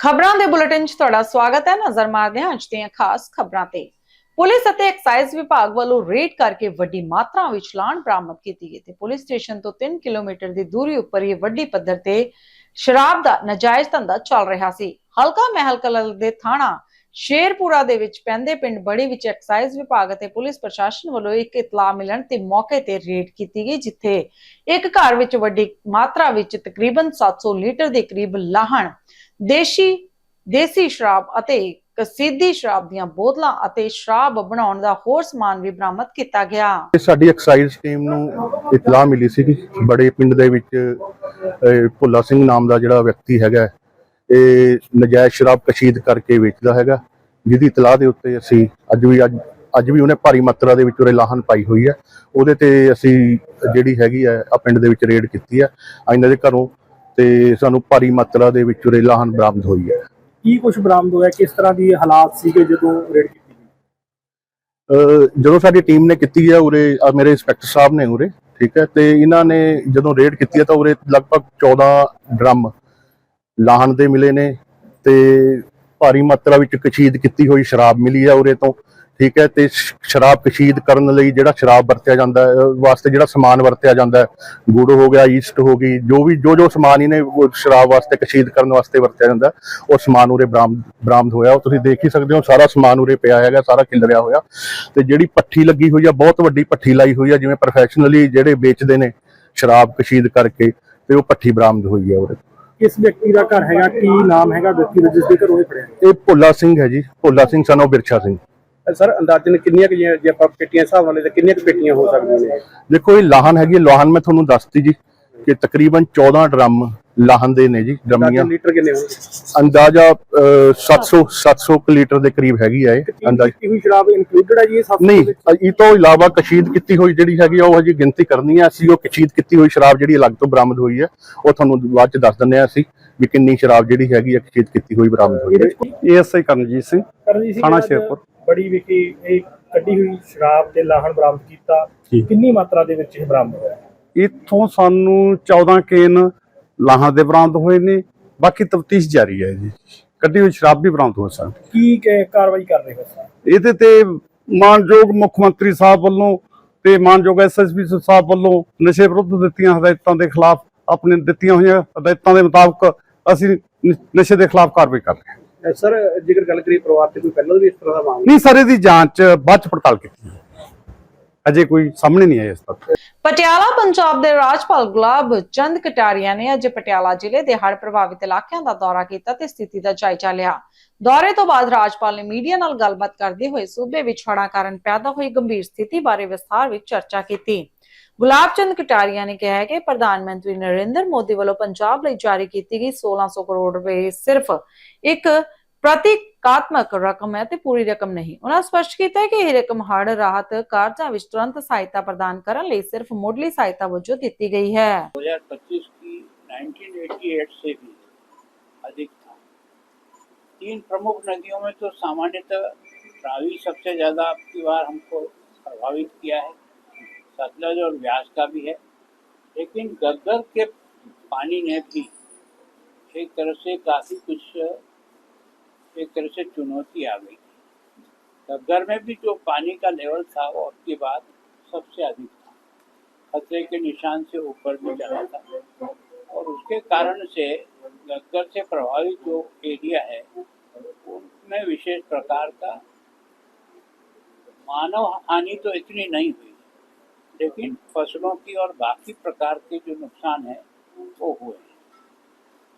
ਖਬਰਾਂ ਦੇ ਬੁਲੇਟਿਨ 'ਚ ਤੁਹਾਡਾ ਸਵਾਗਤ ਹੈ। ਨਜ਼ਰ ਮਾਰਦੇ ਹਾਂ ਅੱਜ ਦੀਆਂ ਖਾਸ ਖਬਰਾਂ ਤੇ। ਪੁਲਿਸ ਅਤੇ ਐਕਸਾਈਜ਼ ਵਿਭਾਗ ਵੱਲੋਂ ਰੇਡ ਕਰਕੇ ਵੱਡੀ ਮਾਤਰਾ ਵਿੱਚ ਲਾਣ ਬਰਾਮਦ ਕੀਤੀ ਗਈ ਤੇ ਪੁਲਿਸ ਸਟੇਸ਼ਨ ਤੋਂ 3 ਕਿਲੋਮੀਟਰ ਦੀ ਦੂਰੀ ਉੱਪਰ ਇਹ ਵੱਡੀ ਪੱਧਰ ਤੇ ਸ਼ਰਾਬ ਦਾ ਨਜਾਇਜ਼ ਧੰਦਾ ਚੱਲ ਰਿਹਾ ਸੀ। ਹਲਕਾ ਮਹਿਲ ਕਲਰ ਦੇ ਥਾਣਾ ਸ਼ੇਰਪੁਰਾ ਦੇ ਵਿੱਚ ਪੈਂਦੇ ਪਿੰਡ ਬੜੀ ਵਿੱਚ ਐਕਸਾਈਜ਼ ਵਿਭਾਗ ਅਤੇ ਪੁਲਿਸ ਪ੍ਰਸ਼ਾਸਨ ਵੱਲੋਂ ਇੱਕ ਇਤਲਾਹ ਮਿਲਣ ਤੇ ਮੌਕੇ ਤੇ ਰੇਡ ਕੀਤੀ ਗਈ, ਜਿੱਥੇ ਇੱਕ ਘਰ ਵਿੱਚ ਵੱਡੀ ਮਾਤਰਾ ਵਿੱਚ ਤਕਰੀਬਨ 700 ਲੀਟਰ ਦੇ ਕਰੀਬ ਲਾਹਣ ਦੇਸ਼ੀ, ਦੇਸੀ ਸ਼ਰਾਬ ਅਤੇ ਕਸੀਦੀ ਸ਼ਰਾਬ ਦੀਆਂ ਬੋਤਲਾਂ ਅਤੇ ਸ਼ਰਾਬ ਬਣਾਉਣ ਦਾ ਹੋਰ ਸਮਾਨ ਵੀ ਬਰਾਮਦ ਕੀਤਾ ਗਿਆ। ਸਾਡੀ ਐਕਸਾਈਜ਼ ਟੀਮ ਨੂੰ ਇਤਲਾਹ ਮਿਲੀ ਸੀ ਕਿ ਬੜੇ ਪਿੰਡ ਦੇ ਵਿੱਚ ਭੁੱਲਾ ਸਿੰਘ ਨਾਮ ਦਾ ਜਿਹੜਾ ਵਿਅਕਤੀ ਹੈਗਾ, ਇਹ ਨਜਾਇਜ਼ ਸ਼ਰਾਬ ਕਸ਼ੀਦ ਕਰਕੇ ਵੇਚਦਾ ਹੈਗਾ, ਜਿਹਦੀ ਇਤਲਾਹ ਦੇ ਉੱਤੇ ਅਸੀਂ ਅੱਜ ਵੀ ਅੱਜ ਅੱਜ ਵੀ ਉਹਨੇ ਭਾਰੀ ਮਾਤਰਾ ਦੇ ਵਿੱਚ ਉਰੇ ਲਾਹਨ ਪਾਈ ਹੋਈ ਹੈ। ਉਹਦੇ ਤੇ ਅਸੀਂ ਜਿਹੜੀ ਹੈਗੀ ਹੈ ਆ ਪਿੰਡ ਦੇ ਵਿੱਚ ਰੇਡ ਕੀਤੀ ਹੈ। ਆ ਇਹਨਾਂ ਦੇ ਘਰੋਂ ਤੇ ਸਾਨੂੰ ਭਾਰੀ ਮਾਤਰਾ ਦੇ ਵਿੱਚ ਉਰੇ ਲਾਹਨ ਬਰਾਮਦ ਹੋਈ ਹੈ। ਕੀ ਕੁਝ ਬਰਾਮਦ ਹੋਇਆ? ਕਿਸ ਤਰ੍ਹਾਂ ਦੀ ਹਾਲਾਤ ਸੀਗੇ ਜਦੋਂ ਰੇਡ ਕੀਤੀ ਗਈ? ਜਦੋਂ ਸਾਡੀ ਟੀਮ ਨੇ ਕੀਤੀ ਹੈ ਉਰੇ ਮੇਰੇ ਇੰਸਪੈਕਟਰ ਸਾਹਿਬ ਨੇ ਉਰੇ ਠੀਕ ਹੈ ਤੇ ਇਹਨਾਂ ਨੇ ਜਦੋਂ ਰੇਡ ਕੀਤੀ ਹੈ ਤਾਂ ਉਰੇ ਲਗਭਗ 14 ਡਰਮ ਲਾਹਣ ਦੇ ਮਿਲੇ ਨੇ ਤੇ ਭਾਰੀ ਮਾਤਰਾ ਵਿੱਚ ਕਸ਼ੀਦ ਕੀਤੀ ਹੋਈ ਸ਼ਰਾਬ ਮਿਲੀ ਹੈ ਉਰੇ ਤੋਂ। ਠੀਕ ਹੈ ਤੇ ਸ਼ਰਾਬ ਕਸ਼ੀਦ ਕਰਨ ਲਈ ਜਿਹੜਾ ਸ਼ਰਾਬ ਵਰਤਿਆ ਜਾਂਦਾ ਹੈ ਵਾਸਤੇ ਜਿਹੜਾ ਸਮਾਨ ਵਰਤਿਆ ਜਾਂਦਾ ਹੈ ਗੁੜ ਹੋ ਗਿਆ ਈਸਟ ਹੋ ਗਈ ਜੋ ਵੀ ਜੋ ਜੋ ਸਮਾਨ ਇਹਨੇ ਸ਼ਰਾਬ ਵਾਸਤੇ ਕਸ਼ੀਦ ਕਰਨ ਵਾਸਤੇ ਵਰਤਿਆ ਜਾਂਦਾ ਉਹ ਸਮਾਨ ਉਰੇ ਬਰਾਮਦ ਬਰਾਮਦ ਹੋਇਆ। ਉਹ ਤੁਸੀਂ ਦੇਖ ਹੀ ਸਕਦੇ ਹੋ ਸਾਰਾ ਸਮਾਨ ਉਰੇ ਪਿਆ ਹੈਗਾ ਸਾਰਾ ਖਿਲਰਿਆ ਹੋਇਆ। ਤੇ ਜਿਹੜੀ ਪੱਠੀ ਲੱਗੀ ਹੋਈ ਆ ਬਹੁਤ ਵੱਡੀ ਪੱਠੀ ਲਾਈ ਹੋਈ ਆ ਜਿਵੇਂ ਪ੍ਰੋਫੈਸ਼ਨਲੀ ਜਿਹੜੇ ਵੇਚਦੇ ਨੇ ਸ਼ਰਾਬ ਕਸ਼ੀਦ ਕਰਕੇ ਤੇ ਉਹ ਪੱਠੀ ਬਰਾਮਦ ਹੋਈ ਆ ਉਰੇ। ਕਿਸ ਵਿਅਕਤੀ ਦਾ ਘਰ ਹੈਗਾ ਕੀ ਨਾਮ ਹੈਗਾ ਵਿਅਕਤੀ ਦਾ ਜਿਸ ਦੇ ਘਰੋਂ ਇਹ ਫੜਿਆ ਇਹ ਭੋਲਾ ਸਿੰਘ ਹੈ ਜੀ ਭੋਲਾ ਸਿੰਘ ਸਨੋ ਬਿਰਛਾ ਸਿੰਘ। ਸਰ ਅੰਦਾਜ਼ਨ ਕਿੰਨੀਆਂ ਕੁ ਜੇ ਜੇ ਆਪਾਂ ਪੇਟੀਆਂ ਹਿਸਾਬ ਵਾਲੇ ਤੇ ਕਿੰਨੀਆਂ ਕੁ ਪੇਟੀਆਂ ਹੋ ਸਕਦੀਆਂ ਨੇ? ਦੇਖੋ ਇਹ ਲਾਹਨ ਹੈਗੀ ਹੈ, ਲਾਹਨ ਮੈਂ ਤੁਹਾਨੂੰ ਦੱਸਤੀ ਜੀ ਕਿ ਤਕਰੀਬਨ 14 ਡਰਮ ਲਾਹਨ ਦੇ ਨੇ ਜੀ ਡਰਮੀਆਂ। ਅੰਦਾਜ਼ਨ ਲੀਟਰ ਕਿੰਨੇ ਹੋਣਗੇ? ਅੰਦਾਜ਼ਾ ਅਹ, 700 700 ਕੁ ਲੀਟਰ ਦੇ ਕਰੀਬ ਹੈਗੀ ਆ ਇਹ ਅੰਦਾਜ਼। ਕੀਤੀ ਹੋਈ ਸ਼ਰਾਬ ਇਨਕਲੂਡਡ ਹੈ ਜੀ ਇਹ ਸਭ ਨਹੀਂ ਇਹ ਤੋਂ ਇਲਾਵਾ ਕਸ਼ੀਦ ਕੀਤੀ ਹੋਈ ਜਿਹੜੀ ਹੈਗੀ ਆ ਉਹ ਹਜੇ ਗਿਣਤੀ ਕਰਨੀ ਆ ਅਸੀਂ ਉਹ ਕਸ਼ੀਦ ਕੀਤੀ ਹੋਈ ਸ਼ਰਾਬ ਜਿਹੜੀ ਅਲੱਗ ਤੋਂ ਬਰਾਮਦ ਹੋਈ ਹੈ ਉਹ ਤੁਹਾਨੂੰ ਬਾਅਦ ਚ ਦੱਸ ਦਿੰਦੇ ਆ ਅਸੀਂ ਵੀ ਕਿੰਨੀ ਸ਼ਰਾਬ ਜਿਹੜੀ ਹੈਗੀ ਆ ਕਸ਼ੀਦ ਕੀਤੀ ਹੋਈ ਬਰਾਮਦ ਹੋਈ ਹੈ ਏਐਸਆਈ ਕਰਨਜੀਤ ਸਿੰਘ ਥਾਣਾ ਸ਼ੇਰਪੁਰ। ਬੜੀ ਵਿਕੀ ਇਹ ਕੱਢੀ ਹੋਈ ਸ਼ਰਾਬ ਤੇ ਲਾਹਣ ਬਰਾਮਦ ਕੀਤਾ। ਕਿੰਨੀ ਮਾਤਰਾ ਦੇ ਵਿੱਚ ਇਹ ਬਰਾਮਦ ਹੋਇਆ? ਇੱਥੋਂ ਸਾਨੂੰ 14 ਕੇਨ ਲਾਹਾਂ ਦੇ ਬਰਾਮਦ ਹੋਏ ਨੇ। ਬਾਕੀ ਤਫਤੀਸ਼ ਜਾਰੀ ਹੈ ਜੀ। ਕੱਢੀ ਹੋਈ ਸ਼ਰਾਬ ਵੀ ਬਰਾਮਦ ਹੋ ਸਕਦੀ ਕੀ ਕਾਰਵਾਈ ਕਰ ਰਹੇ ਹੋ ਸਰ? ਇਹਦੇ ਤੇ ਮਾਨਯੋਗ ਮੁੱਖ ਮੰਤਰੀ ਸਾਹਿਬ ਵੱਲੋਂ ਤੇ ਮਾਨਯੋਗ ਐਸਐਸਪੀ ਸਾਹਿਬ ਵੱਲੋਂ ਨਸ਼ੇ ਵਿਰੁੱਧ ਦਿੱਤੀਆਂ ਹਦਾਇਤਾਂ ਦੇ ਖਿਲਾਫ ਆਪਣੇ ਦਿੱਤੀਆਂ ਹੋਈਆਂ ਹਦਾਇਤਾਂ ਦੇ ਮੁਤਾਬਕ ਅਸੀਂ ਨਸ਼ੇ ਦੇ ਖਿਲਾਫ ਕਾਰਵਾਈ ਕਰ ਰਹੇ ਹਾਂ। ਸਰ ਜੇਕਰ ਗੱਲ ਕਰੀਏ ਪਰਿਵਾਰ ਤੇ ਕੋਈ ਪਹਿਲਾਂ ਵੀ ਇਸ ਤਰ੍ਹਾਂ ਦਾ ਮਾਮਲਾ? ਨਹੀਂ ਸਰ ਇਹਦੀ ਜਾਂਚ ਬਾਅਦ ਚ ਪੜਤਾਲ ਕੀਤੀ। ਅਜੇ ਕੋਈ ਸਾਹਮਣੇ ਨਹੀਂ ਆਇਆ ਇਸ ਤੱਕ। ਪਟਿਆਲਾ ਪੰਜਾਬ ਦੇ ਰਾਜਪਾਲ ਗੁਲਾਬ ਚੰਦ ਕਟਾਰੀਆ ਨੇ ਅੱਜ ਪਟਿਆਲਾ ਜ਼ਿਲ੍ਹੇ ਦੇ ਹੜ੍ਹ ਪ੍ਰਭਾਵਿਤ ਇਲਾਕਿਆਂ ਦਾ ਦੌਰਾ ਕੀਤਾ ਤੇ ਸਥਿਤੀ ਦਾ ਜਾਇਜ਼ਾ ਲਿਆ। ਦੌਰੇ ਤੋਂ ਬਾਅਦ ਰਾਜਪਾਲ ਨੇ ਮੀਡੀਆ ਨਾਲ ਗੱਲਬਾਤ ਕਰਦੇ ਹੋਏ ਸੂਬੇ ਵਿੱਚ ਹੜ੍ਹਾਂ ਕਾਰਨ ਪੈਦਾ ਹੋਈ ਗੰਭੀਰ ਸਥਿਤੀ ਬਾਰੇ ਵਿਸਥਾਰ ਵਿੱਚ ਚਰਚਾ ਕੀਤੀ। ਗੁਲਾਬ ਚੰਦ ਕਟਾਰੀਆ ਨੇ ਕਿਹਾ ਕਿ ਪ੍ਰਧਾਨ ਮੰਤਰੀ ਨਰਿੰਦਰ ਮੋਦੀ ਵੱਲੋਂ ਪੰਜਾਬ ਲਈ ਜਾਰੀ ਕੀਤੀ ਗਈ 1600 ਕਰੋੜ ਰੁਪਏ ਸਿਰਫ ਇੱਕ ਪ੍ਰਤੀਕਾਤਮਕ ਰਕਮ ਹੈ ਤੇ ਪੂਰੀ ਰਕਮ ਨਹੀਂ ਉਹਨਾਂ ਸਪਸ਼ਟ ਕੀਤਾ ਹੈ ਕਿ ਇਹ ਰਕਮ ਹੜ੍ਹ ਰਾਹਤ ਕਾਰਜਾਂ ਵਿੱਚ ਤੁਰੰਤ ਸਹਾਇਤਾ ਪ੍ਰਦਾਨ ਕਰਨ ਲਈ ਸਿਰਫ ਮੁੱਢਲੀ ਸਹਾਇਤਾ ਵਜੋਂ ਦਿੱਤੀ ਗਈ ਹੈ 2025 की 1988 से भी अधिक था तीन प्रमुख नदियों में तो सामान्यतः रावी सबसे ज़्यादा अब की बार हमको प्रभावित किया है सतलज और व्यास का भी है लेकिन गग्गर के पानी ने भी एक तरह से काफ़ी कुछ एक तरह से चुनौती आ गई गग्गर में भी जो पानी का लेवल था, वो अब की बार सबसे अधिक था। खतरे के निशान से ऊपर भी चला था। और उसके कारण से गग्गर से प्रभावित जो एरिया है, उसमें विशेष प्रकार का मानव हानि तो इतनी नहीं हुई। लेकिन फ़सलों की और बाकी प्रकार के जो नुकसान है, वो हुए हैं।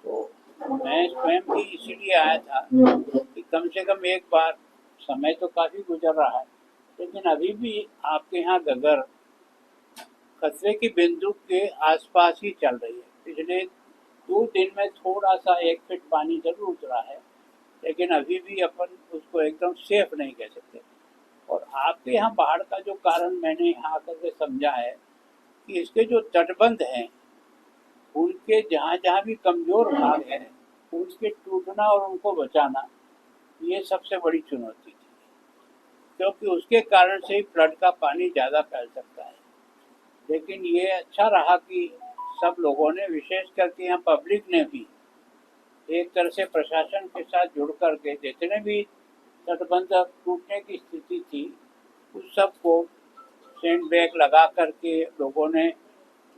तो मैं स्वयं भी इसीलिए आया था कि कम से कम एक बार समय तो काफ़ी गुजर रहा है, लेकिन अभी भी आपके यहाँ गगर खतरे की बिंदु के आसपास ही चल रही है। पिछले दो दिन में थोड़ा सा एक फिट पानी ज़रूर उतरा है, लेकिन अभी भी अपन उसको एकदम सेफ़ नहीं कह सकते। और आपके यहाँ बाढ़ का जो कारण मैंने यहाँ आकर के समझा है कि इसके जो तटबंध हैं उनके जहाँ जहाँ भी कमज़ोर भाग हैं उनके टूटना और उनको बचाना, ये सबसे बड़ी चुनौती थी। क्योंकि उसके कारण से ही फ्लड का पानी ज़्यादा फैल सकता है। लेकिन ये अच्छा रहा कि सब लोगों ने, विशेष करके यहाँ पब्लिक ने भी, एक तरह से प्रशासन के साथ जुड़ करके, जितने भी तटबंध टूटने की स्थिति थी, उस सबको सेंड बैग लगा करके लोगों ने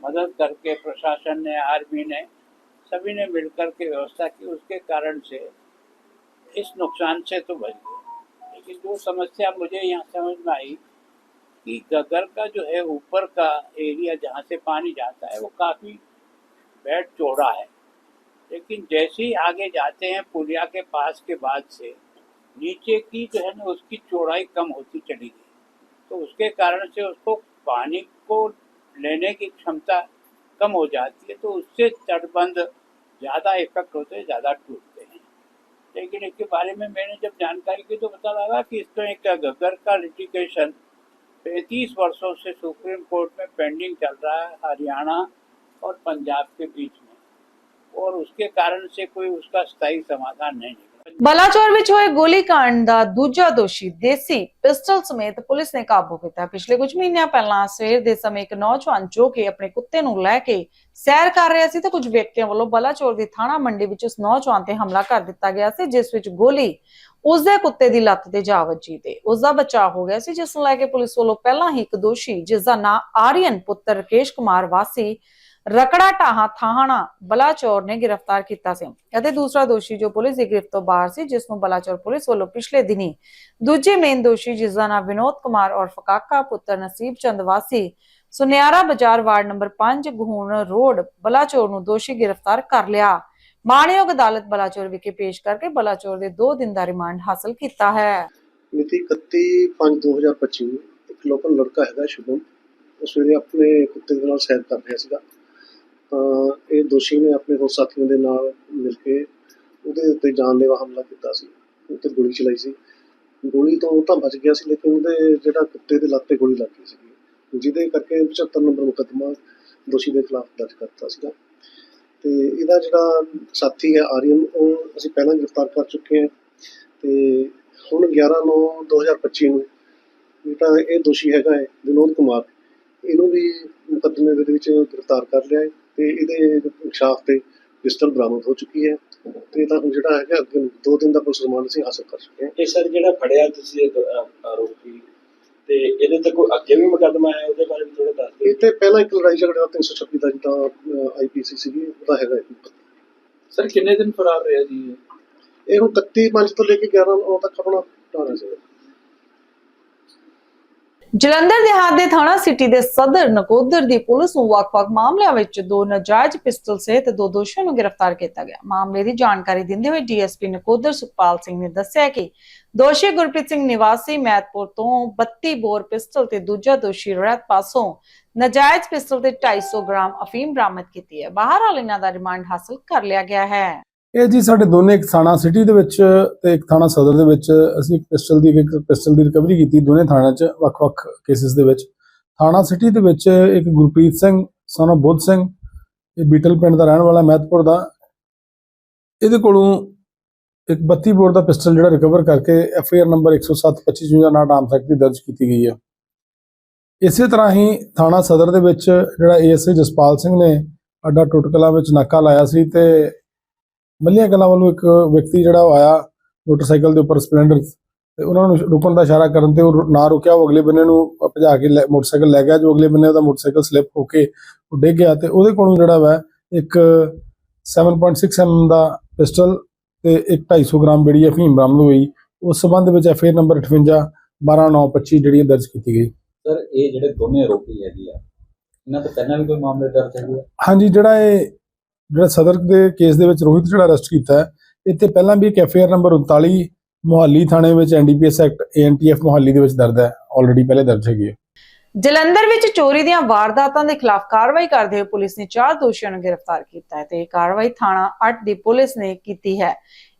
मदद करके प्रशासन ने, आर्मी ने, सभी ने मिलकर के व्यवस्था की। उसके कारण से इस नुकसान से तो बच गए। लेकिन जो समस्या मुझे यहाँ समझ में आई कि गगर का जो है, ऊपर का एरिया जहाँ से पानी जाता है, वो काफ़ी बेड चौड़ा है। लेकिन जैसे ही आगे जाते हैं, पुलिया के पास के बाद से नीचे की जो है ना, उसकी चौड़ाई कम होती चली गई। तो उसके कारण से उसको पानी को लेने की क्षमता कम हो जाती है तो उससे तटबंध ज़्यादा इफ़ेक्ट होते हैं, ज़्यादा टूटते हैं। लेकिन इसके बारे में मैंने जब जानकारी की तो पता लगा कि इसका एक गगर का लिटिगेशन पैंतीस वर्षों से सुप्रीम कोर्ट में पेंडिंग चल रहा है, हरियाणा और पंजाब के बीच में। और उसके कारण से कोई उसका स्थायी समाधान नहीं निकला। ਬਲਾਚੌਰ ਵਿੱਚ ਹੋਏ ਗੋਲੀकांड ਦਾ ਦੂਜਾ ਦੋਸ਼ੀ ਦੇਸੀ ਪਿਸਟਲ ਸਮੇਤ ਪੁਲਿਸ ਨੇ ਕਾਬੂ ਕੀਤਾ। ਪਿਛਲੇ ਕੁਝ ਮਹੀਨਿਆਂ ਪਹਿਲਾਂ ਸਵੇਰ ਦੇ ਸਮੇਂ ਇੱਕ ਨੌਜਵਾਨ ਜੋ ਕਿ ਆਪਣੇ ਕੁੱਤੇ ਨੂੰ ਲੈ ਕੇ ਸੈਰ ਕਰ ਰਿਹਾ ਸੀ ਤਾਂ ਕੁਝ ਵਿਅਕਤੀਆਂ ਵੱਲੋਂ ਬਲਾਚੌਰ ਦੀ ਥਾਣਾ ਮੰਡੀ ਵਿੱਚ ਉਸ ਨੌਜਵਾਨ ਤੇ ਹਮਲਾ ਕਰ ਦਿੱਤਾ ਗਿਆ ਸੀ, ਜਿਸ ਵਿੱਚ ਗੋਲੀ ਉਸ ਦੇ ਕੁੱਤੇ ਦੀ ਲੱਤ ਤੇ ਜਾ ਵੱਜੀ ਤੇ ਉਸ ਦਾ ਬਚਾਅ ਹੋ ਗਿਆ ਸੀ, ਜਿਸ ਨੂੰ ਲੈ ਕੇ ਪੁਲਿਸ ਵੱਲੋਂ ਪਹਿਲਾਂ ਹੀ ਇੱਕ ਦੋਸ਼ੀ ਜਿਸ ਦਾ ਨਾਂ ਆਰੀਅਨ ਪੁੱਤਰ ਰਕੇਸ਼ ਕੁਮਾਰ ਵਾਸੀ ਰਕੜਾ ਟਾਹਾ ਥਾਣਾ ਬਲਾਚੌਰ ਨੇ ਗ੍ਰਿਫਤਾਰ ਕੀਤਾ ਸੀ। ਅਤੇ ਦੂਸਰਾ ਦੋਸ਼ੀ ਜੋ ਪੁਲਿਸ ਦੀ ਗ੍ਰਿਫਤ ਤੋਂ ਬਾਹਰ ਸੀ, ਜਿਸ ਨੂੰ ਬਲਾਚੌਰ ਪੁਲਿਸ ਵੱਲੋਂ ਪਿਛਲੇ ਦਿਨੀ ਦੂਜੇ ਮੇਨ ਦੋਸ਼ੀ ਜਿਸ ਦਾ ਨਾਮ ਵਿਨੋਦ ਕੁਮਾਰ ਔਰ ਫਕਾਕਾ ਪੁੱਤਰ ਨਸੀਬ ਚੰਦ ਵਾਸੀ, ਸੁਨਿਆਰਾ ਬਾਜ਼ਾਰ ward number 5 Gahun road, Balachaur ਨੂੰ ਦੋਸ਼ੀ ਗ੍ਰਿਫਤਾਰ ਕਰ ਲਿਆ। ਮਾਣਯੋਗ ਅਦਾਲਤ ਬਲਾਚੌਰ ਵਿਖੇ ਪੇਸ਼ ਕਰਕੇ ਬਲਾਚੌਰ ਦੇ 2 ਦਿਨ ਦਾ ਰਿਮਾਂਡ ਹਾਸਲ ਕੀਤਾ ਹੈ। ਮਿਤੀ 31/5/2025 ਇੱਕ ਲੋਕਲ ਲੜਕਾ ਹੈਗਾ ਸ਼ੁਭਮ, ਉਹ ਸਵੇਰੇ ਆਪਣੇ ਕੁੱਤੇ ਦੇ ਨਾਲ ਸੈਰ ਕਰ ਰਿਹਾ ਸੀਗਾ। ਇਹ ਦੋਸ਼ੀ ਨੇ ਆਪਣੇ ਹੋਰ ਸਾਥੀਆਂ ਦੇ ਨਾਲ ਮਿਲ ਕੇ ਉਹਦੇ ਉੱਤੇ ਜਾਨਲੇਵਾ ਹਮਲਾ ਕੀਤਾ ਸੀ। ਉਹ ਤੇ ਗੋਲੀ ਚਲਾਈ ਸੀ। ਗੋਲੀ ਤੋਂ ਉਹ ਤਾਂ ਬਚ ਗਿਆ ਸੀ, ਲੇਕਿਨ ਉਹਦੇ ਜਿਹੜਾ ਕੁੱਤੇ ਦੇ ਲੱਤ ਤੇ ਗੋਲੀ ਲੱਗ ਗਈ ਸੀ ਜਿਹਦੇ ਕਰਕੇ 75 ਨੰਬਰ ਮੁਕੱਦਮਾ ਦੋਸ਼ੀ ਦੇ ਖਿਲਾਫ ਦਰਜ ਕਰਤਾ ਸੀਗਾ। ਤੇ ਇਹਦਾ ਜਿਹੜਾ ਸਾਥੀ ਹੈ ਆਰੀਅਨ, ਉਹ ਅਸੀਂ ਪਹਿਲਾਂ ਗ੍ਰਿਫਤਾਰ ਕਰ ਚੁੱਕੇ ਹਾਂ। ਤੇ ਹੁਣ 11 9 2025 ਨੂੰ ਜਿਹੜਾ ਇਹ ਦੋਸ਼ੀ ਹੈਗਾ ਹੈ, ਵਿਨੋਦ ਕੁਮਾਰ, ਇਹਨੂੰ ਵੀ ਮੁਕੱਦਮੇ ਦੇ ਵਿੱਚ ਗ੍ਰਿਫਤਾਰ ਕਰ ਲਿਆ ਹੈ। ਤੇ ਇਹਦੇ ਖਿਲਾਫ ਤੇ ਪਿਸਟਲ ਬਰਾਮਦ ਹੋ ਚੁੱਕੀ ਹੈ ਤੇ ਇਹਦਾ ਹੁਣ ਜਿਹੜਾ ਹੈਗਾ ਅੱਗੇ ਦੋ ਦਿਨ ਦਾ ਪੁਲਿਸ ਰਿਮਾਂਡ ਅਸੀਂ ਹਾਸਲ ਕਰ ਚੁੱਕੇ ਹਾਂ। ਇਹ ਸਰ ਜਿਹੜਾ ਫੜਿਆ ਤੁਸੀਂ ਆਰੋਪੀ ਤੇ ਇਹਦੇ ਤੇ ਕੋਈ ਅੱਗੇ ਵੀ ਮੁਕੱਦਮਾ ਹੈ? ਉਹਦੇ ਬਾਰੇ ਵੀ ਥੋੜਾ ਦੱਸ ਦਿਓ। ਇਹ ਤੇ ਪਹਿਲਾਂ ਇੱਕ ਲੜਾਈ ਝਗੜੇ ਦਾ 326 ਦਾ ਜਿੱਦਾਂ ਆਈਪੀਸੀ ਸੀਗੀ ਉਹਦਾ ਹੈਗਾ। ਸਰ ਕਿੰਨੇ ਦਿਨ ਫਰਾਰ ਰਿਹਾ ਜੀ ਇਹ? ਹੁਣ 31 5 ਤੋਂ ਲੈ ਕੇ 11 9 ਤੱਕ ਆਪਣਾ ਟਾਣਾ ਸੀਗਾ। ਜਲੰਧਰ ਦੇਹਾਤ ਦੇ ਥਾਣਾ ਸਿਟੀ ਦੇ ਸਦਰ ਨਕੋਦਰ ਦੀ ਪੁਲਿਸ ਨੂੰ ਵੱਖ-ਵੱਖ ਮਾਮਲਿਆਂ ਵਿੱਚ ਦੋ ਨਾਜਾਇਜ਼ ਪਿਸਟਲ ਸਹਿਤ ਦੋ ਦੋਸ਼ੀਆਂ ਨੂੰ ਗ੍ਰਿਫਤਾਰ ਕੀਤਾ ਗਿਆ। ਮਾਮਲੇ ਦੀ ਜਾਣਕਾਰੀ ਦਿੰਦੇ ਹੋਏ ਡੀਐਸਪੀ ਨਕੋਦਰ ਸੁਖਪਾਲ ਸਿੰਘ ਨੇ ਦੱਸਿਆ ਕਿ ਦੋਸ਼ੀ ਗੁਰਪ੍ਰੀਤ ਸਿੰਘ ਨਿਵਾਸੀ ਮੈਤਪੁਰ ਤੋਂ 32 ਬੋਰ ਪਿਸਤਲ ਤੇ ਦੂਜਾ ਦੋਸ਼ੀ ਰਹਿਤ ਪਾਸੋਂ ਨਾਜਾਇਜ਼ ਪਿਸਤਲ ਤੇ 250 ਗ੍ਰਾਮ ਅਫੀਮ ਬਰਾਮਦ ਕੀਤੀ ਹੈ। ਬਾਹਰ ਇਹਨਾਂ ਦਾ ਰਿਮਾਂਡ ਹਾਸਲ ਕਰ ਲਿਆ ਗਿਆ ਹੈ। ਇਹ ਜੀ ਸਾਡੇ ਦੋਨੇ ਇੱਕ ਥਾਣਾ ਸਿਟੀ ਦੇ ਵਿੱਚ ਤੇ ਇੱਕ ਥਾਣਾ ਸਦਰ ਦੇ ਵਿੱਚ ਅਸੀਂ ਇੱਕ ਪਿਸਟਲ ਦੀ, ਇੱਕ ਪਿਸਟਲ ਦੀ ਰਿਕਵਰੀ ਕੀਤੀ ਦੋਨੇ ਥਾਣਿਆਂ 'ਚ, ਵੱਖ-ਵੱਖ ਕੇਸਿਸ ਦੇ ਵਿੱਚ। ਥਾਣਾ ਸਿਟੀ ਦੇ ਵਿੱਚ ਇੱਕ ਗੁਰਪ੍ਰੀਤ ਸਿੰਘ, son of ਬੁੱਧ ਸਿੰਘ, ਇਹ ਬੀਟਲ ਪਿੰਡ ਦਾ ਰਹਿਣ ਵਾਲਾ, ਮਹਿਤਪੁਰ ਦਾ। ਇਹਦੇ ਕੋਲੋਂ ਇੱਕ 32 ਬੋਰ ਦਾ ਪਿਸਟਲ ਜਿਹੜਾ ਰਿਕਵਰ ਕਰਕੇ ਐਫ ਆਈ ਆਰ ਨੰਬਰ 10725 ਦਾ ਨਾਮ ਤੱਕ ਦਰਜ ਕੀਤੀ ਗਈ ਹੈ ਇਸੇ ਤਰ੍ਹਾਂ ਹੀ ਥਾਣਾ ਸਦਰ ਦੇ ਵਿੱਚ ਜਿਹੜਾ ਏਐਸਏ ਜਸਪਾਲ ਸਿੰਘ ਨੇ, ਅੱਡਾ ਟੁਟਕਲਾ ਵਿੱਚ ਨਾਕਾ ਲਾਇਆ ਸੀ ਤੇ ਮੱਲੀਆਂ ਕਲਾਂ ਵੱਲੋਂ ਇੱਕ ਵਿਅਕਤੀ ਜਿਹੜਾ ਆਇਆ ਮੋਟਰਸਾਈਕਲ ਦੇ ਉੱਪਰ ਸਪਲੈਂਡਰ ਤੇ ਉਹਨਾਂ ਨੂੰ ਰੁਕਣ ਦਾ ਇਸ਼ਾਰਾ ਕਰਨ ਤੇ ਉਹ ਨਾ ਰੁਕਿਆ ਉਹ ਅਗਲੇ ਬੰਨੇ ਨੂੰ ਭਜਾ ਕੇ ਮੋਟਰਸਾਈਕਲ ਲੈ ਗਿਆ ਜੋ ਅਗਲੇ ਬੰਨੇ ਉਹਦਾ ਮੋਟਰਸਾਈਕਲ ਸਲਿੱਪ ਹੋ ਕੇ ਉਹ ਡਿੱਗ ਗਿਆ ਤੇ ਉਹਦੇ ਕੋਲੋਂ ਜਿਹੜਾ ਵਾ ਇੱਕ 7.6 ਐਮ ਦਾ ਪਿਸਟਲ ਤੇ ਇੱਕ 250 ਗ੍ਰਾਮ ਜਿਹੜੀ ਅਫੀਮ ਬਰਾਮਦ ਹੋਈ। ਉਸ ਸਬੰਧ ਵਿੱਚ ਐਫ ਆਈ ਨੰਬਰ 58 12925 ਜਿਹੜੀ ਦਰਜ ਕੀਤੀ ਗਈ। ਸਰ ਇਹ ਜਿਹੜੇ ਦੋਨੇ ਆਰੋਪੀ ਹੈਗੇ ਆ ਇਹਨਾਂ ਤੋਂ ਪਹਿਲਾਂ ਵੀ ਕੋਈ ਮਾਮਲੇ ਦਰਜ ਹੈਗੇ ਹਾਂਜੀ ਜਿਹੜਾ ਇਹ ਜਿਹੜਾ ਸਦਰ ਦੇ ਕੇਸ ਦੇ ਵਿੱਚ ਰੋਹਿਤ ਜਿਹੜਾ ਅਰੈਸਟ ਕੀਤਾ ਹੈ ਇੱਥੇ ਪਹਿਲਾਂ ਵੀ ਇੱਕ F I R number 39 Mohali ਥਾਣੇ ਵਿੱਚ ਐਨਡੀਪੀਐਸ ਐਕਟ ਏਐਨਟੀਐਫ ਮੁਹਾਲੀ ਦੇ ਵਿੱਚ ਦਰਜ ਹੈ ਆਲਰੇਡੀ ਪਹਿਲੇ ਦਰਜ ਹੈਗੀ ਹੈ। ਜਲੰਧਰ ਵਿੱਚ ਚੋਰੀ ਦੀਆਂ ਵਾਰਦਾਤਾਂ ਦੇ ਖਿਲਾਫ ਕਾਰਵਾਈ ਕਰਦੇ ਹੋਏ ਪੁਲਿਸ ਨੇ ਚਾਰ ਦੋਸ਼ੀਆਂ ਨੂੰ ਗ੍ਰਿਫਤਾਰ ਕੀਤਾ ਹੈ ਤੇ ਇਹ ਕਾਰਵਾਈ ਥਾਣਾ 8 ਦੀ ਪੁਲਿਸ ਨੇ ਕੀਤੀ ਹੈ।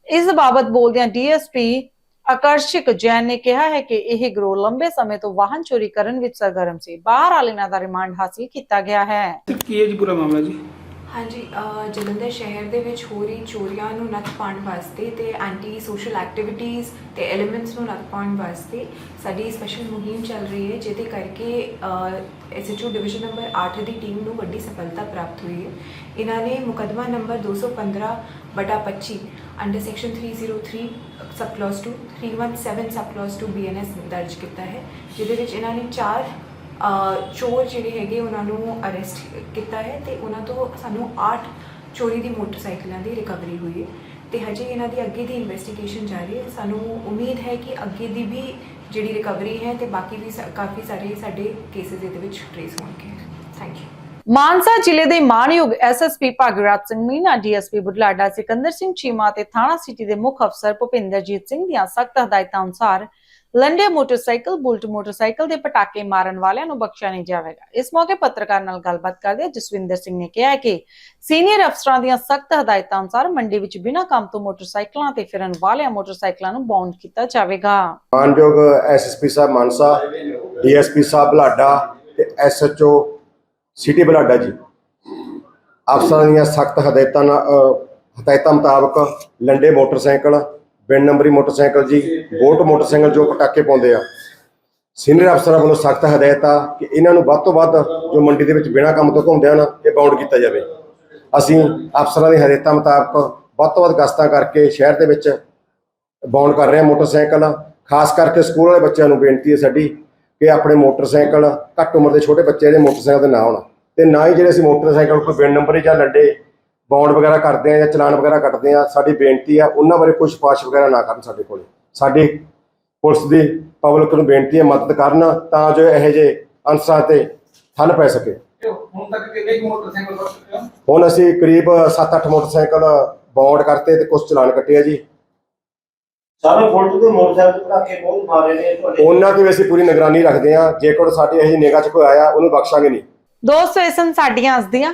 ਇਸ ਬਾਬਤ ਬੋਲਦਿਆਂ ਡੀਐਸਪੀ ਆਕਰਸ਼ਿਕ ਜੈਨ ਨੇ ਕਿਹਾ ਹੈ ਕਿ ਇਹ ਗਰੋਹ ਲੰਬੇ ਸਮੇਂ ਤੋਂ ਵਾਹਨ ਚੋਰੀ ਕਰਨ ਵਿੱਚ ਸਰਗਰਮ ਸੀ। ਬਾਹਰ ਵਾਲਿਆਂ ਦਾ ਰਿਮਾਂਡ ਹਾਸਲ ਕੀਤਾ ਗਿਆ ਹੈ। ਕੀ ਹੈ ਜੀ ਪੂਰਾ ਮਾਮਲਾ ਜੀ? ਹਾਂਜੀ ਜਲੰਧਰ ਸ਼ਹਿਰ ਦੇ ਵਿੱਚ ਹੋ ਰਹੀ ਚੋਰੀਆਂ ਨੂੰ ਨੱਥ ਪਾਉਣ ਵਾਸਤੇ ਤੇ ਐਂਟੀ ਸੋਸ਼ਲ ਐਕਟੀਵਿਟੀਜ਼ ਤੇ ਐਲੀਮੈਂਟਸ ਨੂੰ ਨੱਥ ਪਾਉਣ ਵਾਸਤੇ ਸਾਡੀ ਸਪੈਸ਼ਲ ਮੁਹਿੰਮ ਚੱਲ ਰਹੀ ਹੈ, ਜਿਹਦੇ ਕਰਕੇ ਐਸਐਚਓ ਡਿਵੀਜ਼ਨ ਨੰਬਰ 8 ਦੀ ਟੀਮ ਨੂੰ ਵੱਡੀ ਸਫਲਤਾ ਪ੍ਰਾਪਤ ਹੋਈ ਹੈ। ਇਹਨਾਂ ਨੇ ਮੁਕੱਦਮਾ ਨੰਬਰ 215 ਬਟਾ 25 under section 303 sub class 2 317 sub class 2 BNS ਦਰਜ ਕੀਤਾ ਹੈ, ਜਿਹਦੇ ਵਿੱਚ ਇਹਨਾਂ ਨੇ ਚਾਰ ਚੋਰ ਜਿਹੜੇ ਹੈਗੇ ਉਹਨਾਂ ਨੂੰ ਅਰੈਸਟ ਕੀਤਾ ਹੈ ਤੇ ਉਹਨਾਂ ਤੋਂ ਸਾਨੂੰ 8 ਚੋਰੀ ਦੀ ਮੋਟਰਸਾਈਕਲਾਂ ਦੀ ਰਿਕਵਰੀ ਹੋਈ ਹੈ ਤੇ ਹਜੇ ਇਹਨਾਂ ਦੀ ਅੱਗੇ ਦੀ ਇਨਵੈਸਟੀਗੇਸ਼ਨ ਜਾਰੀ ਹੈ। ਸਾਨੂੰ ਉਮੀਦ ਹੈ ਕਿ ਅੱਗੇ ਦੀ ਵੀ ਜਿਹੜੀ ਰਿਕਵਰੀ ਹੈ ਤੇ ਬਾਕੀ ਵੀ ਕਾਫੀ ਸਾਰੇ ਸਾਡੇ ਕੇਸਿਸ ਇਹਦੇ ਵਿੱਚ ਟ੍ਰੇਸ ਹੋਣਗੇ। ਥੈਂਕ ਯੂ ਮਾਨਸਾ ਜ਼ਿਲ੍ਹੇ ਦੇ ਮਾਨਯੋਗ ਐਸਐਸਪੀ ਭਾਗਰਾਜ ਸਿੰਘ ਮੀਨਾ ਡੀਐਸਪੀ ਬੁਢਲਾਡਾ ਸਿਕੰਦਰ ਸਿੰਘ ਚੀਮਾ ਤੇ ਥਾਣਾ ਸਿਟੀ ਦੇ ਮੁੱਖ ਅਫਸਰ ਭੁਪਿੰਦਰਜੀਤ ਸਿੰਘ ਦੀਆਂ ਸਖਤ ਹਦਾਇਤਾਂ ਅਨੁਸਾਰ ਲੰਡੇ ਮੋਟਰਸਾਈਕਲ, ਬੁਲਟ ਮੋਟਰਸਾਈਕਲ ਦੇ ਪਟਾਕੇ ਮਾਰਨ ਵਾਲਿਆਂ ਨੂੰ ਬਖਸ਼ਿਆ ਨਹੀਂ ਜਾਵੇਗਾ। ਇਸ ਮੌਕੇ ਪੱਤਰਕਾਰ ਨਾਲ ਗੱਲਬਾਤ ਕਰਦੇ ਜਸਵਿੰਦਰ ਸਿੰਘ ਨੇ ਕਿਹਾ ਕਿ ਸੀਨੀਅਰ ਅਫਸਰਾਂ ਦੀਆਂ ਸਖਤ ਹਦਾਇਤਾਂ ਅਨੁਸਾਰ ਮੰਡੀ ਵਿੱਚ ਬਿਨਾਂ ਕੰਮ ਤੋਂ ਮੋਟਰਸਾਈਕਲਾਂ ਤੇ ਫਿਰਨ ਵਾਲਿਆਂ ਮੋਟਰਸਾਈਕਲਾਂ ਨੂੰ ਬਾਉਂਡ ਕੀਤਾ ਜਾਵੇਗਾ। ਮਾਨਯੋਗ ਐਸਐਸਪੀ ਸਾਹਿਬ ਮਾਨਸਾ, ਡੀਐਸਪੀ ਸਾਹਿਬ ਬਲਾਡਾ ਤੇ ਐਸਐਚਓ ਸਿਟੀ ਬਲਾਡਾ ਜੀ, ਅਫਸਰਾਂ ਦੀਆਂ ਸਖਤ ਹਦਾਇਤਾਂ ਹਦਾਇਤਾਂ ਮੁਤਾਬਕ ਲੰਡੇ ਮੋਟਰਸਾਈਕਲ ਬਿਨ ਨੰਬਰੀ ਮੋਟਰਸਾਈਕਲ ਜੀ, ਬੋਟ ਮੋਟਰਸਾਈਕਲ ਜੋ ਪਟਾਕੇ ਪਾਉਂਦੇ ਆ। ਸੀਨੀਅਰ ਅਫਸਰਾਂ ਵੱਲੋਂ ਸਖਤ ਹਦਾਇਤ ਆ ਕਿ ਇਹਨਾਂ ਨੂੰ ਵੱਧ ਤੋਂ ਵੱਧ ਜੋ ਮੰਡੀ ਦੇ ਵਿੱਚ ਬਿਨਾਂ ਕੰਮ ਤੋਂ ਘੁੰਮਦੇ ਹਨ, ਇਹ ਬਾਉਂਡ ਕੀਤਾ ਜਾਵੇ। ਅਸੀਂ ਅਫਸਰਾਂ ਦੀ ਹਦਾਇਤਾਂ ਮੁਤਾਬਕ ਵੱਧ ਤੋਂ ਵੱਧ ਗਸ਼ਤਾਂ ਕਰਕੇ ਸ਼ਹਿਰ ਦੇ ਵਿੱਚ ਬਾਉਂਡ ਕਰ ਰਹੇ ਹਾਂ ਮੋਟਰਸਾਈਕਲ। ਖਾਸ ਕਰਕੇ ਸਕੂਲ ਵਾਲੇ ਬੱਚਿਆਂ ਨੂੰ ਬੇਨਤੀ ਹੈ ਸਾਡੀ ਕਿ ਆਪਣੇ ਮੋਟਰਸਾਈਕਲ ਘੱਟ ਉਮਰ ਦੇ ਛੋਟੇ ਬੱਚੇ ਜਿਹੜੇ ਮੋਟਰਸਾਈਕਲ ਤੇ ਨਾ ਆਉਣ। ਤੇ ਨਾ ਹੀ ਜਿਹੜੇ ਅਸੀਂ ਮੋਟਰਸਾਈਕਲ ਕੋਈ ਬਿਨ ਨੰਬਰ ਜਾਂ ਲੱਡੇ ਬਾਉਂਡ ਵਗੈਰਾ ਕਰਦੇ ਆ ਜਾਂ ਚਲਾਨ ਵਗੈਰਾ ਕੱਟਦੇ ਆ ਸਾਡੀ ਬੇਨਤੀ ਆ ਉਹਨਾਂ ਬਾਰੇ ਕੋਈ ਸਿਫਾਰਿਸ਼ ਵਗੈਰਾ ਨਾ ਕਰਨ ਸਾਡੇ ਕੋਲੇ। ਸਾਡੀ ਪੁਲਿਸ ਦੀ ਪਬਲਿਕ ਨੂੰ ਬੇਨਤੀ ਹੈ ਮਦਦ ਕਰਨ ਤਾਂ ਜੋ ਇਹੋ ਜਿਹੇ ਅਨਸਰਾਂ ਤੇ ਠੱਲ ਪੈ ਸਕੇ। ਹੁਣ ਤੱਕ ਕਿੰਨੇ ਕੁ ਮੋਟਰਸਾਈਕਲ ਬਚ ਚੁੱਕੇ ਹੋ ਹੁਣ ਅਸੀਂ ਕਰੀਬ 7-8 ਮੋਟਰਸਾਈਕਲ ਬਾਉਂਡ ਕਰਤੇ ਤੇ ਕੁਝ ਚਲਾਨ ਕੱਟੇ ਆ ਜੀ। ਸਾਰੇ ਫੋਟੋ ਦੇ ਮੋਟਰਸਾਈਕਲ ਤੇ ਪਟਾਕੇ ਬਹੁਤ ਮਾਰੇ ਨੇ ਤੁਹਾਡੇ। ਉਹਨਾਂ ਤੇ ਵੀ ਅਸੀਂ ਪੂਰੀ ਨਿਗਰਾਨੀ ਰੱਖਦੇ ਹਾਂ ਜੇਕਰ ਸਾਡੀ ਇਹੋ ਨਿਗਾਹ 'ਚ ਕੋਈ ਆਇਆ ਉਹਨੂੰ ਬਖਸ਼ਾਂਗੇ ਨਹੀਂ। ਦੋਸਤੋ ਇਹ ਸਨ ਸਾਡੀਆਂ ਅੱਜ ਦੀਆਂ